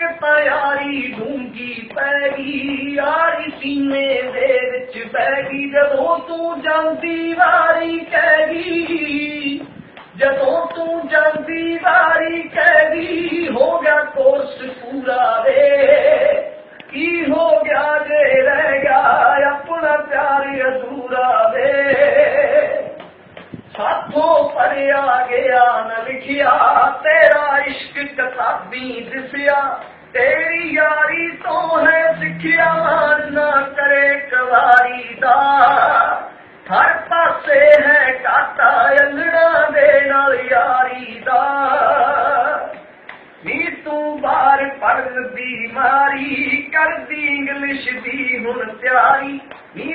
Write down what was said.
यारी डूँगी पैगी यार सीने देर च पैगी जदों तू जाती वारी कैगी। साथों पर आ गया न लिखिया, तेरा इश्क कथा भी दिसिया तेरी यारी तो है सिखिया ना करे कवारी दा। हर पासे है काटा अंगड़ा दे यारी दा। नी तू बार पढ़ दी मारी, कर दी इंग्लिश दी हूँ त्यारी। नी